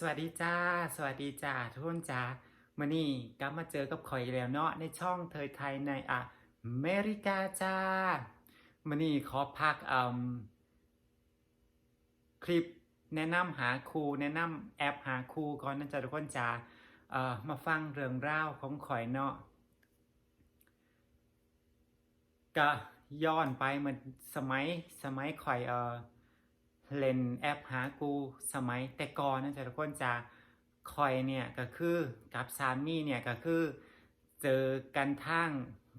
สวัสดีจ้า สวัสดีจ้าทุกคนจ้ามื่อนี้กลับมาเจอกับข่อยแล้วเนาะในช่องเทยไทยในอเมริกาจ้ามื่อนี้ขอพักอืมคลิปแนะนำหาครูแนะนำแอปหาครูก่อนนะจ๊ะทุกคนจ้าเอ่อมาฟังเรื่องราวของข่อยเนาะก็ย้อนไปเหมือนสมัยสมัยข่อยเอ่อ เล่นแอปหากูสมัยแต่ก่อนนะจ๊ะทุกคนจะคอยเนี่ยก็คือกับสามีเนี่ยก็คือเจอกันทาง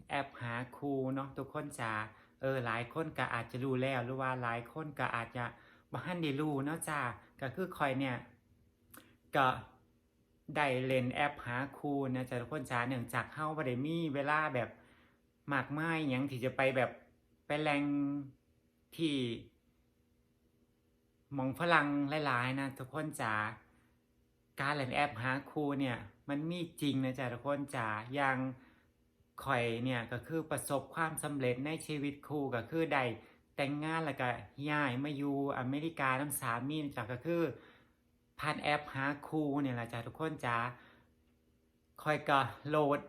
แอปหาครูเนาะทุกคนจะเออหลายคนก็อาจจะรู้แล้วหรือว่าหลายคนก็อาจจะบ่ทันได้รู้เนาะจ้าก็คือคอยเนี่ยก็ได้เล่นแอปหาครูนะจ๊ะทุกคนจ้าเนื่องจากเฮาบ่ได้มีเวลาแบบมากมายหยังที่จะไปแบบไปแหลงที่ มองฝรั่งหลายๆนะทุกคนจ๋าการเล่นแอปหาครูเนี่ยมันมีจริงนะจ๊ะทุกคนจ๋าอย่างข่อยเนี่ยก็คือประสบความสำเร็จในชีวิตครูก็คือได้แต่งงานแล้วก็ย้ายมาอยู่อเมริกาน้ำสามีจ๊ะก็คือผ่านแอปหาครูเนี่ยแหละจ้ะทุกคนจ๋าข่อยก็โหลด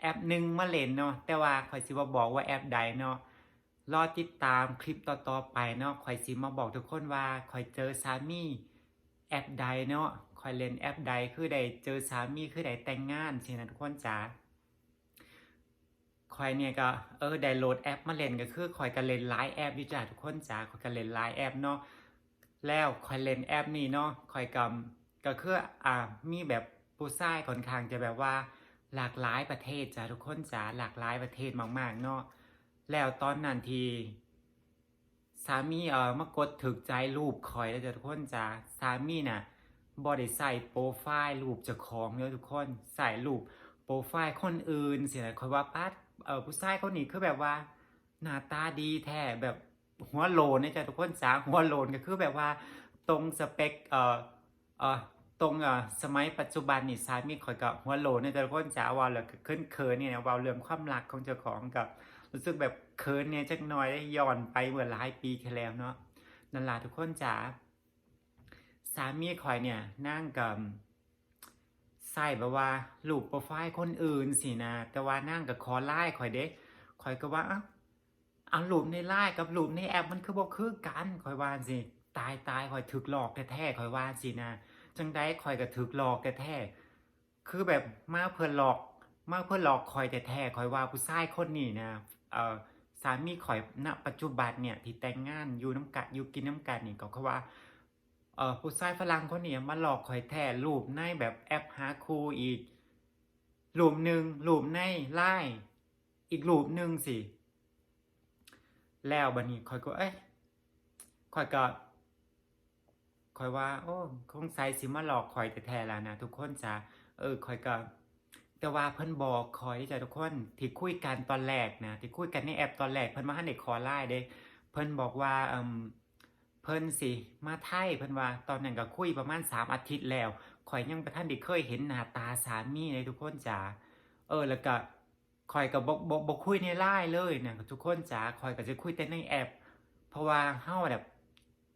แอปหนึ่งมาเล่นเนาะแต่ว่าข่อยสิบ่บอกว่าแอปใดเนาะ รอติดตามคลิปต่อๆไปเนาะขอยสิมาบอกทุกคนว่าขอยเจอสามีแอปใดเนาะขอยเล่นแอปใดคือได้เจอสามีคือได้แต่งงานสินะทุกคนจ๋าขอยเนี่ยก็เออได้โหลดแอปมาเล่นก็คือขอยก็เล่นหลายแอปอยู่จ้าทุกคนจ๋าขอยก็เล่นหลายแอปเนาะแล้วขอยเล่นแอปนี้เนาะขอยก็ก็คืออ่ามีแบบผู้ชายค่อนข้างจะแบบว่าหลากหลายประเทศจ้าทุกคนจ๋าหลากหลายประเทศมากๆเนาะ แล้วตอนนั้นทีสามีเอ่อมากดถึกใจรูปคอยแล้วทุกคนจ้าสามีน่ะบอได้ใส่โปรไฟล์รูปเจ้าของเด้อทุกคนใส่รูปโปรไฟล์คนอื่นเสินะคอยว่าปัดเอ่อผู้ชายคนนี้คือแบบว่าหน้าตาดีแท้แบบหัวโลนนะจ้ะทุกคนจ้าหัวโลนก็คือแบบว่าตรงสเปคเอ่อเอ่อตรงเอ่อสมัยปัจจุบันนี่สามีคอยกับหัวโลนนะจ้ะทุกคนจ้าว่าแล้วก็ขึ้นเคินเนี่ยนะว่าเรื่องความรักของเจ้าของกับ รู้สึกแบบเคินเนี่ยจักหน่อยได้ย้อนไปเมื่อหลายปีที่แล้วเนาะนั่นล่ะทุกคนจ๋าสามีข่อยเนี่ยนั่งกับใส่แบบว่ารูปโปรไฟล์คนอื่นสินะ แต่ว่านั่งกับคอไล่ข่อยเด้ข่อยก็ว่าอะเอารูปในไลน์กับรูปในแอปมันคือบ่คือกันข่อยว่าสิตายตายข่อยถึกหลอกแท้ๆข่อยว่าสินะจังได้ข่อยก็ถึกหลอกแท้ๆคือแบบมาเพื่อหลอกมาเพื่อหลอกคอยแต่แท้คอยว่าผู้ชายคนนี้นะ สามีคอยณปัจจุบันเนี่ยที่แต่งงานอยู่น้ำกันอยู่กินน้ำกันนี่ก็เขาว่าเออผู้ชายฝรั่งคนนี้มาหลอกคอยแท้รูปในแบบแอปหาคูอีกรูปหนึ่งรูปในไล่อีกรูปหนึ่งสิ แล้วบันนี้คอยก็เอ้ยคอยก็คอยว่า โอ้คงใส่สิมาหลอกคอยแต่แท้แล้วนะทุกคนจ้ะเออคอยก็ แต่ว่าเพิ่นบอกคอยจ้ะทุกคนที่คุยกันตอนแรกนะที่คุยกันในแอปตอนแรกเพิ่นมาให้เด็กขอไลน์เด้เพิ่นบอกว่าเอ่มเพิ่นสิมาไทยเพิ่นว่าตอนนั้นก็คุยประมาณ3อาทิตย์แล้วข่อยยังบ่ทันได้เคยเห็นหน้าตาสามีเลยทุกคนจ๋าเออแล้วก็ข่อยก็บ่บ่บ่คุยในไลน์เลยนะทุกคนจ๋าข่อยก็จะคุยแต่ในแอป เพราะว่าเฮาแบบ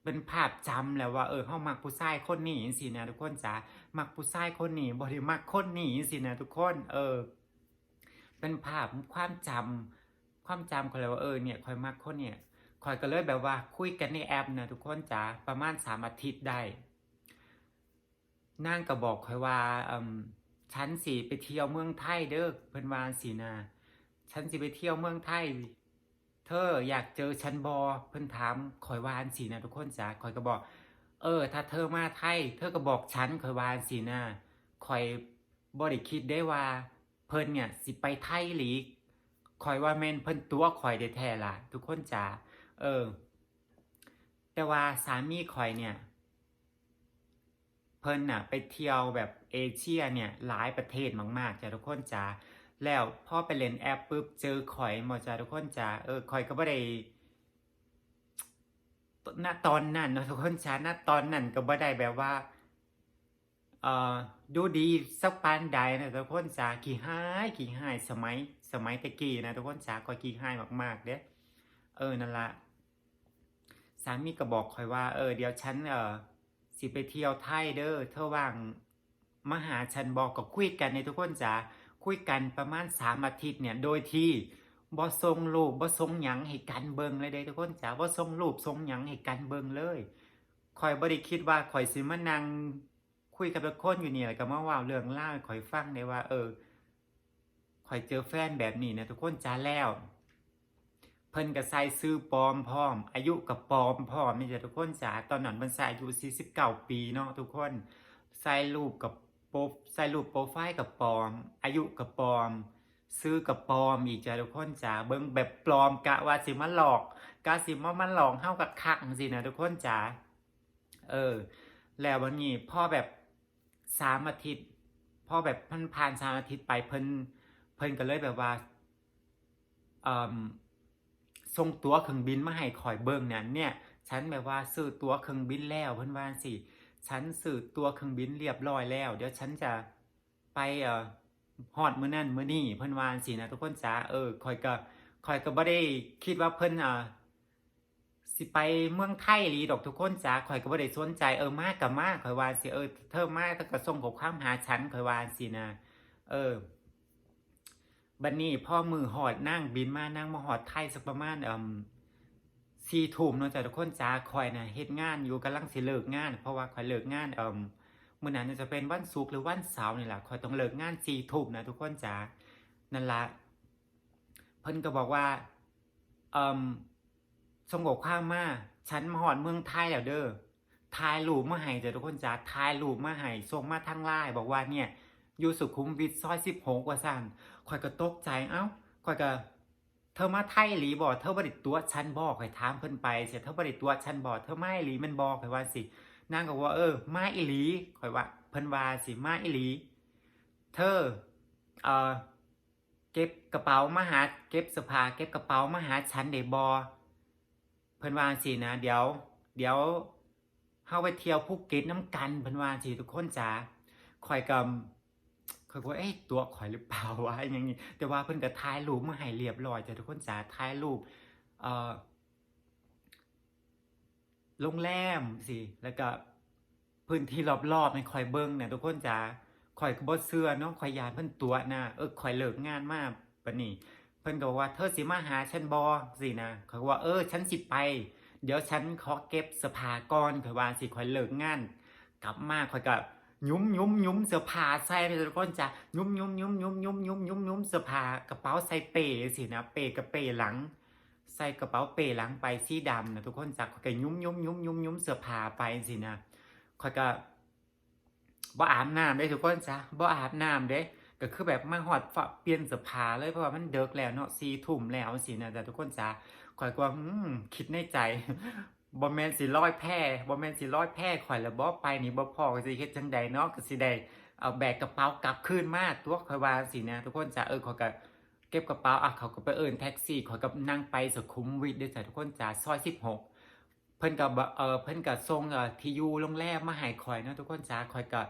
เป็นภาพจำแล้วว่าเออเฮามักผู้ชายคนนี้จังซี่นะทุกคนจ๋ามักผู้ชายคนนี้บ่ได้มักคนนี้สินะทุกคน เออ เป็นภาพความจำความจำเขาเลยว่าเออเนี่ยคอยมักคนเนี่ยคอยก็เลยแบบว่าคุยกันในแอปนะทุกคนจ๋าประมาณสามอาทิตย์ได้นางก็บอกคอยว่าอืมฉันสิไปเที่ยวเมืองไทยเด้อเพิ่นว่าสินะฉันสิไปเที่ยวเมืองไทย เธออยากเจอฉันบอเพิ่นถามคอยวาอันสินะทุกคนจ๋าคอยก็บอก เออ ถ้าเธอมาไทย เธอก็บอกฉันคอยวาจั่งสินะคอยบ่ได้คิดได้ว่า เพิ่นเนี่ยสิไปไทยหลีกคอยว่าแม่นเพิ่นตัวคอยได้แท้ละทุกคนจ๋าเออ แต่ว่าสามีคอยเนี่ย เพิ่นน่ะ ไปเที่ยวแบบเอเชียเนี่ยหลายประเทศมากๆจ้ะทุกคนจ๋า แล้วพอไปเล่นแอปปุ๊บเจอข่อยหมอจ้าทุกคนจ๋าเออข่อยก็บ่ได้ณตอนนั้นเนาะทุกคนจ้าณตอนนั้นก็บ่ได้แบบว่าเอ่อดูดีสักปานใดนะทุกคนจ๋าขี้หายขี้หายสมัยสมัยตะกี้นะทุกคนจ๋าก็ขี้หายมากๆเด้เออนั่นละสามีก็บอกข่อยว่าเออเดี๋ยวฉันเออสิไปเที่ยวไทยเด้อเธอว่างมาหาฉันบอกก็คุยกันในทุกคนจ๋า คุยกันประมาณสามอาทิตย์เนี่ยโดยที่บ่ส่งรูปบ่ส่งหยังให้กันเบิงเลยเด้ทุกคนจ๋าบ่ส่งรูปส่งหยังให้กันเบิงเลยคอยบ่ได้คิดว่าคอยสิมานั่งคุยกับทุกคนอยู่นี่แล้วก็มาว้าเรื่องเล่าคอยฟังได้ว่า เออคอยเจอแฟนแบบนี้นะทุกคนจ๋าแล้ว เพิ่นก็ใส่ซื้อปลอมพร้อม อายุกับปลอมพร้อมนี่จ้ะทุกคนจ๋าตอนนั้นเพิ่นใส่อายุ49ปีเนาะทุกคนใส่รูปกับ โปรใส่รูปโปรไฟล์กับปลอม อายุกับปลอม ซื้อกับปลอมอีกจ้ะทุกคนจ๋าเบิ่งแบบปลอมกะว่าสิมาหลอกกะสิมามันหลอกเฮากับคักจังซี่นะทุกคนจ๋าเออ แล้ววันนี้พ่อแบบสามอาทิตย์พ่อแบบมันผ่านสามอาทิตย์ไปเพิ่นเพิ่นก็เลยแบบว่าเออส่งตั๋วเครื่องบินมาให้ข่อยเบิ่งเนี่ยเนี่ย ฉันแบบว่าซื้อตั๋วเครื่องบินแล้วเพิ่นว่าสิ ฉันซื้อตัวเครื่องบินเรียบร้อยแล้ว เดี๋ยวฉันจะไปเอ่อฮอดมื้อนั้นมื้อนี้เพิ่นว่าสินะทุกคนจ๋าเออข่อยก็ข่อยก็บ่ได้คิดว่าเพิ่นเอ่าสิไปเมืองไทยอีหลีดอกทุกคนจ๋าข่อยก็บ่ได้สนใจเออมาก็มาข่อยว่าสิเออเธอมาเธอก็ส่งขอความหาฉันข่อยว่าสินะเออบัดนี้พ่อมือหอดนั่งบินมานั่งมาหอดไทยสักประมาณเอ่ม สี่ทุ่มเนาะจ้ะทุกคนจ้าคอยนะเฮ็ดงานอยู่กำลังสิเลิกงาน เพราะว่าคอยเลิกงานเอ่มมื้อนั้นจะเป็นวันศุกร์หรือวันเสาร์นี่แหละคอยต้องเลิกงานสี่ทุ่มนะทุกคนจ้านั่นละเพิ่นก็บอกว่าเอ่มสงบอกความมาฉันมาหอดเมืองไทยแล้วเด้อถ่ายรูปมาให้จ้ะทุกคนจ้าถ่ายรูปมาให้ส่งมาทางไลน์บอกว่าเนี่ยอยู่สุขุมวิทซอย16ว่าซั่นข่อยก็ตกใจเอ้าข่อยก็ เธอมาไทยหลีบ่เธอบ่ได้ตัวฉันบ่ข่อยถามเพิ่นไปเสียเธอบ่ได้ตัวฉันบ่เธอไมาอีหลีมันบ่ข่อยว่าสินางก็ว่าเออมาอีหลีข่อยว่าเพิ่นว่าสิมาอีหลี เธอเอ่อเก็บกระเป๋ามาหาเก็บเสื้อผ้าเก็บกระเป๋ามาหาฉันได้บ่เพิ่นว่าสินะเดี๋ยว เดี๋ยวเฮาไปเที่ยวภูเก็ตน้ำกันเพิ่นว่าสิทุกคนจ๋าข่อยก็ ข่อยก็เอ๊ะตัวข่อยหรือเปล่าวะอย่างนี้แต่ว่าเพิ่นก็ถ่ายรูปมาให้เรียบร้อยจ้ะทุกคนจ๋าถ่ายรูปเอ่อโรงแรมสิแล้วก็พื้นที่รอบๆให้ข่อยเบิ่งเนี่ยทุกคนจ๋าข่อยก็บ่เชื่อเนาะข่อยยานเพิ่นตัวนะเออข่อยเลิกงานมาปานนี้เพิ่นก็บอกว่าเธอสิมาหาฉันบ่สินะเข่อยก็ว่าเออฉันสิไป เดี๋ยวฉันขอเก็บสื้อผ้าก่อนข่อยว่าสิข่อยเลิกงาน กลับมาข่อยก็ ยุ้มยุ้มยุ้มเสื้อผ้าใส่ไปทุกคนจ้ะยุ้มยุ้มยุ้มยุ้มยุ้มยุ้มยุ้มยุ้มเสื้อผ้ากระเป๋าใส่เป้สินะเป้กับเป้หลัง ใส่กระเป๋าเป้หลังไปสีดำนะทุกคนจ้ะข่อยก็ยุ้มยุ้มยุ้มยุ้มยุ้มเสื้อผ้าไปสินะข่อยก็บ่อาบน้ำเด้ทุกคนจ้ะบ่อาบน้ำเด้ก็คือแบบมาหอดฝะเปลี่ยนเสื้อผ้าเลยเพราะว่ามันเดึกแล้วเนาะ4ทุ่มแล้วสินะแต่ทุกคนจ้ะข่อยก็ว่าคิดในใจ บ่แม่นสิร้อยแพ่บ่แม่นสิร้อยแพ่ข่อยละบ่ไปนี่บ่พอก็สิเฮ็ดจังใดเนาะก็สิได้เอาแบกกระเป๋ากลับคืนมาตัวข่อยว่าสินะทุกคนจ้ะเออข่อยก็เก็บกระเป๋าอะเขาก็ไปเอิ้นแท็กซี่ข่อยก็นั่งไปสุขุมวิทเด้อจ้ะทุกคนจ้ะซอย16เพิ่นก็บ่เออเพิ่นก็ส่งเอ่อที่อยู่โรงแรมมาให้ข่อยเนาะทุกคนจ้ะข่อยก็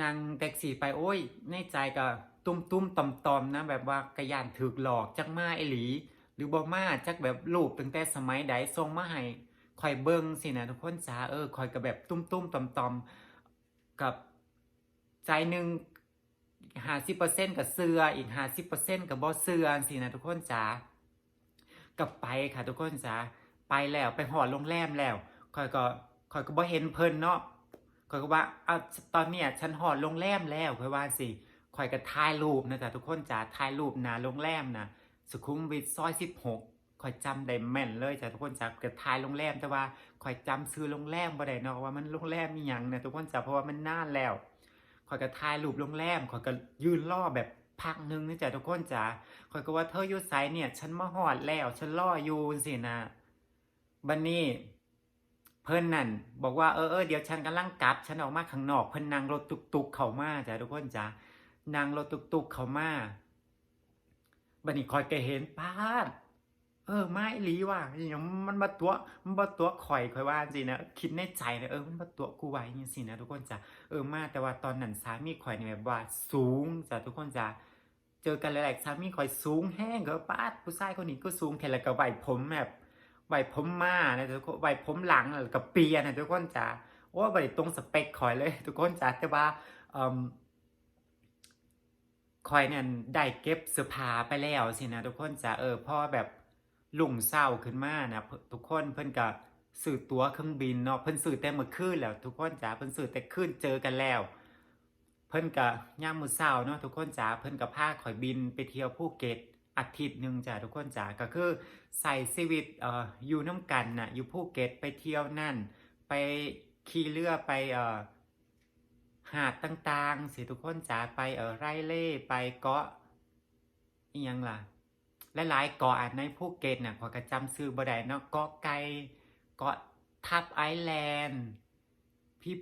นั่งแท็กซี่ไปโอ้ยในใจก็ตุ้มๆต่อมนะแบบว่ากระยานถูกหลอกจักมาไอหลี หรือบ่มาจักแบบรูปตั้งแต่สมัยใดส่งมาให้ ข่อยเบิ่งสินะทุกคนจ้าเออข่อยก็แบบตุ้มๆต่อมๆกับใจหนึ่งห้าสิบเปอร์เซ็นต์กับเสืออีกห้าสิบเปอร์เซ็นต์กับบ่เสือสินะทุกคนจ้ากับไปค่ะทุกคนจ้าไปแล้วไปหอดโรงแรมแล้วข่อยก็ข่อยก็บ่เห็นเพิ่นเนาะข่อยก็ว่าเอาตอนเนี้ยฉันหอดโรงแรมแล้วข่อยว่าสิข่อยก็ถ่ายรูปนะจ๊ะทุกคนจ้าถ่ายรูปน้าโรงแรมนะสุขุมวิทซอยสิบหก ข่อยจำได้แม่นเลยจ้ะทุกคนจ้ะเกิดทายโรงแรมแต่ว่าข่อยจำซื้อโรงแรมบ่ได้เนาะว่ามันโรงแรมมีหยังนะทุกคนจ้ะเพราะว่ามันนานแล้วข่อยก็ทายรูปโรงแรมข่อยก็ยืนรอแบบพักนึงนี่จ้ะทุกคนจ้ะข่อยก็ว่าเธออยู่ไสเนี่ย ฉันมาฮอดแล้ว ฉันรออยู่สินะบันนี้เพิ่นนั่นบอกว่าเออเออเดี๋ยวฉันกำลังกลับ ฉันออกมาข้างนอกเพิ่นนั่งรถตุกๆเข้ามาจ้ะทุกคนจ้ะนั่งรถตุกๆเข้ามาบัดนี้ข่อยก็เห็นปาด เออไม่ลีว่ะอย่างมันมาตัวมันมาตัวข่อยข่อยว่าสินะคิดในใจนะเออมันมาตัวกูไว้ยังสินะทุกคนจ้ะเออมาแต่ว่าตอนนั้นสามีข่อยเนี่ยแบบว่าสูงจ้ะทุกคนจ้ะเจอกันหลายๆสามีข่อยสูงแห้งก็ป้าผู้ชายคนนี้ก็สูงแค่แล้วก็ไหวผมแบบไหวผมมานะทุกคนไหวผมหลังแล้วก็เปียนะทุกคนจ้ะโอ้บริตรงสเปคคอยเลย ทุกคนจ้าแต่ว่าเอิ่มคอยเนี่ยได้เก็บเสื้อผ้าไปแล้วสินะทุกคนจ้าเออพ่อแบบ ลุ่งเศร้าขึ้นมานะเพิ่นทุกคนเพิ่นก็ซื้อตั๋วเครื่องบินเนาะเพิ่นซื้อแต่เมื่อคืนแล้ว ทุกคนจ้าเพิ่นซื้อแต่คืนเจอกันแล้ว เพิ่นก็ย่ามมือเช้าเนาะทุกคนจ๋าเพิ่นก็พาข่อยบินไปเที่ยวภูเก็ตอาทิตย์หนึ่งจ้ะทุกคนจ๋าก็คือใส่ชีวิตเอ่ออยู่น้ำกันน่ะอยู่ภูเก็ตไปเที่ยวนั่น ไปขี่เรือไปเอ่อหาดต่างๆสิทุกคนจ๋าไปเอ่อไร่เล่ไปเกาะอีหยังล่ะ หลายๆเกาะในภูเก็ตน่ะขอยก็จำชื่อบ่ได้เนาะเกาะไก่เกาะทับไอแลนด์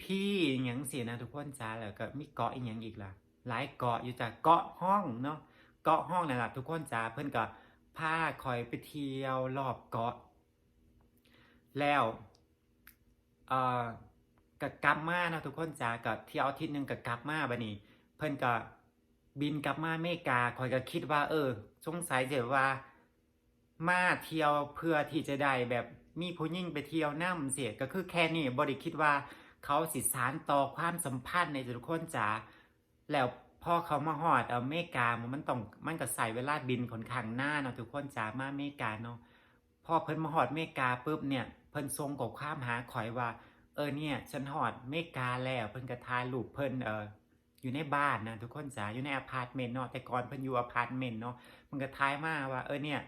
พี่ๆอย่างสินะทุกคนจ้าแล้วก็มีเกาะอีกอย่างอีกล่ะ หลายเกาะอยู่จ้ะเกาะห้องเนาะเกาะห้องนั่นแหละทุกคนจ้าเพิ่อนก็พาคอยไปเที่ยวรอบเกาะ แล้วเอ่อก็กลับมานะทุกคนจ้าก็เที่ยวอาทิตย์หนึ่งก็กลับมาบัดนี้ เพิ่อนก็ บินกลับมาอเมริกาคอยก็คิดว่า เออสงสัยจะว่า มาเที่ยวเพื่อที่จะได้แบบมีผู้หญิงไปเที่ยวน้ำเสียก็คือแค่นี้บริคิดว่าเขาสิสารต่อความสัมพันธ์ในทุกคนจ๋าแล้วพอเขามาฮอดอเมริกามันต้องมันก็ใส่เวลาบินค่อนข้างหน้าเนาะทุกคนจ๋ามาอเมริกาเนาะพอเพิ่นมาฮอดอเมริกาปุ๊บเนี่ยเพิ่นส่งข้อความหาข่อยว่า เออเนี่ย ฉันฮอดอเมริกาแล้วเพิ่นก็ถ่ายรูปเพิ่นเออ อยู่ในบ้านนะทุกคนจ๋าอยู่ในอพาร์ตเมนต์เนาะแต่ก่อนเพิ่นอยู่อพาร์ตเมนต์เนาะมันก็ถ่ายมาว่า เออเนี่ย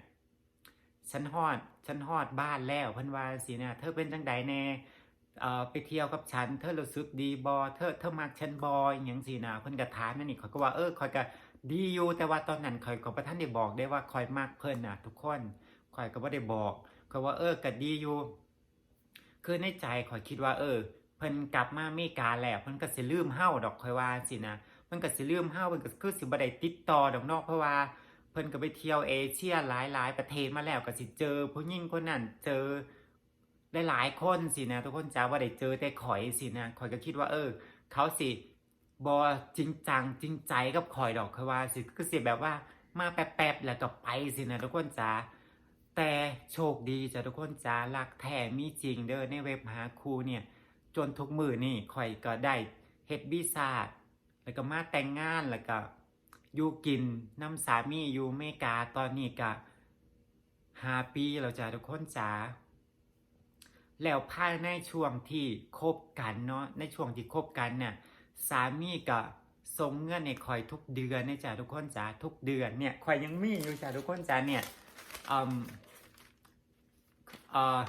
ฉันฮอดฉันฮอดบ้านแล้วเพิ่นว่าสินะเธอเป็นจังใดแน่เอ่อไปเที่ยวกับฉันเธอรู้สึกดีบอเธอเธอมักฉันบออย่างสินะเพิ่นก็ถามนั่นนี่ข่อยก็ว่าเออข่อยก็ดีอยู่แต่ว่าตอนนั้นข่อยก็บ่ทันได้บอกได้ว่าข่อยมักเพิ่นน่ะ ทุกคนข่อยก็บ่ได้บอกข่อยว่าเออก็ดีอยู่คือในใจข่อยคิดว่า เออ เพิ่นกลับมาเมกาแล้วเพิ่นก็สิลืมเฮาดอกข่อยว่าสินะเพิ่นก็สิลืมเฮาเพิ่นก็คือสิบ่ได้ติดต่อดอกนาะเพราะว่าเพิ่นก็ไปเที่ยวเอเชียหลายๆ ประเทศมาแล้วก็สิเจอผู้หญิงคนนั้นเจอได้หลายคนสินะทุกคนจ้าว่าได้เจอแต่ข่อยสินะข่อยก็คิดว่า เออ เขาสิบอจริงจังจริงใจกับข่อยดอกคือว่าสิก็สิแบบว่ามาแป๊บๆแล้วก็ไปสินะทุกคนจ้าแต่โชคดีจ้ะทุกคนจ้ารักแท้มีจริงเด้อในเว็บหาครูเนี่ย จนทุกมือนี่ข่อยก็ได้เฮ็ดวีซ่าแล้วก็มาแต่งงานแล้วก็อยู่กินน้ำสามีอยู่เมกาตอนนี้ก็หาปีแล้วจ้ะทุกคนจ๋าแล้วภายในช่วงที่คบกันเนาะในช่วงที่คบกันเนี่ยสามีก็ส่งเงินในคอยทุกเดือนเนี่ยจ้ะทุกคนจ๋าทุกเดือนเนี่ยคอยยังมีอยู่จ้ะทุกคนจ๋าเนี่ยอืมเอ่อ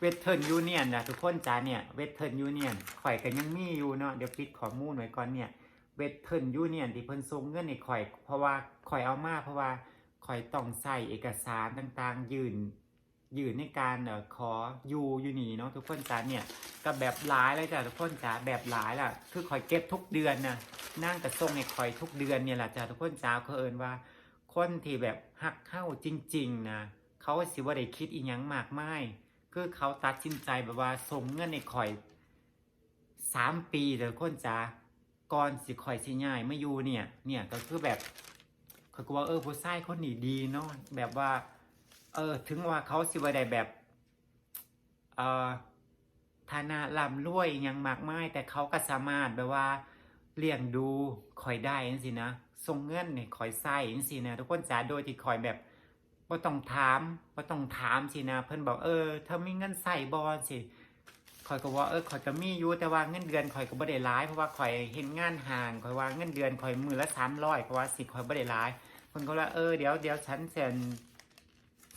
เวทเทิร์นยูเนียนนะทุกคนจ๋าเนี่ยเวทเทิร์นยูเนียนข่อยก็ยังมีอยู่เนาะเดี๋ยวปิดข้อมูลไว้ก่อนเนี่ยเวทเทิร์นยูเนียนที่เพิ่นส่งเงินให้ข่อย เพราะว่าข่อยเอามาเพราะว่าข่อยต้องใส่เอกสารต่างๆ ยื่นยื่นในการเอ่อขออยู่อยู่นี่เนาะทุกคนจ้าเนี่ยก็แบบหลายเลยจ้ะทุกคนจ้าแบบหลายล่ะ คือข่อยเก็บทุกเดือนนะนั่งกับส่งให้ข่อยทุกเดือนเนี่ยแหละจ้ะทุกคนจ้าเขาเอินว่า คนที่แบบหักเข้าจริง ๆนะเขาสิว่าได้คิดอีหยังมากมาย คือเขาตัดสินใจแบบว่าส่งเงินในข่อยสามปีเด้อคนจ้าก่อนสิคอยสิย้ายมาอยู่เนี่ย เนี่ยก็คือแบบเขาก็ว่าเออผู้ชายคนนี้ดีเนาะแบบว่า เออ ถึงว่าเขาสิบ่ได้แบบเอ่อฐานะร่ำรวยยังมากมายแต่เขาก็สามารถแบบว่าเลี้ยงดูคอยได้จังซี่นะส่งเงินเนี่ยคอยใส่จังซี่นะทุกคนจ๋าโดยที่คอยแบบ บ่ต้องถามบ่ต้องถามสินะ เพิ่นบอกเออเธอมีเงินใส่บ่สิข่อยก็ว่าเออข่อยก็มีอยู่แต่ว่าเงินเดือนข่อยก็บ่ได้หลายเพราะว่าข่อยเห็นงานห่างข่อยว่าเงินเดือนข่อยมือละ300เพราะว่าสิข่อยบ่ได้หลายเพิ่นก็ว่าเออเดี๋ยวเดี๋ยวฉันจะ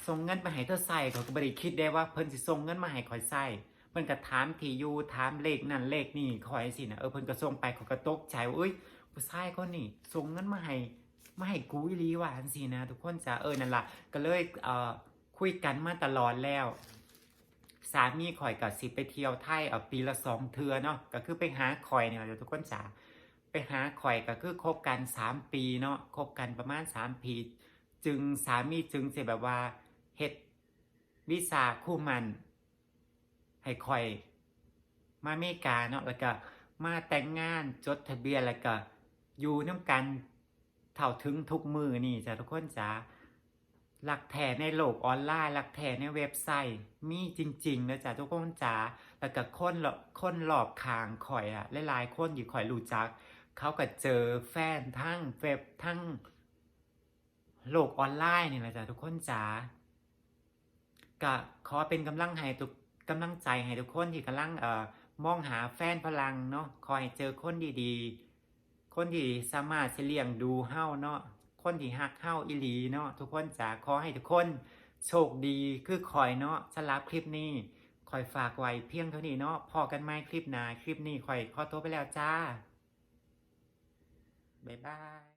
ส่งเงินมาให้เธอใส่ข่อยก็บ่ได้คิดได้ว่าเพิ่นสิส่งเงินมาให้ข่อยใส่เพิ่นก็ถามที่อยู่ถามเลขนั่นเลขนี่ข่อยสินะเออเพิ่นก็ส่งไปข่อยก็ตกใจว่าเอ้ยผู้ชายคนนี้ส่งเงินมาให้ ไมาให้กูอีหลีว่าจังซี่นะ ทุกคนจ้ะเออนั่นล่ะก็เลยเอ่อคุยกันมาตลอดแล้ว สามีข่อยกับสิไปเที่ยวไทยเอาปีละสองเทือเนาะก็คือไปหาข่อยเนี่ยเดี๋ยวทุกคนจ๋าไปหาข่อยก็คือคบกันสามปีเนาะคบกันประมาณสามปี จึงสามีจึงจะแบบว่าเฮ็ดวิสาคู่มันให้ข่อยมาเมกาเนาะแล้วก็มาแต่งงานจดทะเบียนแล้วก็อยู่น้ำกัน เท่าถึงทุกมือนี่จ้ะทุกคนจ๋าหลักแท้ในโลกออนไลน์ หลักแท้ในเว็บไซต์ มีจริงๆนะจ๊ะทุกคนจ๋าแล้วก็คนรอบคนรอบข้างข่อยอะหลายๆคนที่ข่อยรู้จัก เขาก็เจอแฟนทั้งเว็บทั้งโลกออนไลน์นี่แหละจ้ะทุกคนจ๋าก็ขอเป็นกำลังให้ทุกกำลังใจให้ทุกคนที่กำลังเอ่อมองหาแฟนพลังเนาะขอให้เจอคนดีๆ คนที่สามารถเลี้ยงดูเฮาเนาะคนที่ฮักเฮาอีหลีเนาะทุกคนจ๋าขอให้ทุกคนโชคดีคือคอยเนาะสำหรับคลิปนี้คอยฝากไว้เพียงเท่านี้เนาะพอกันไหมคลิปหน้าคลิปนี้คอยขอตัวไปแล้วจ้าบ๊ายบาย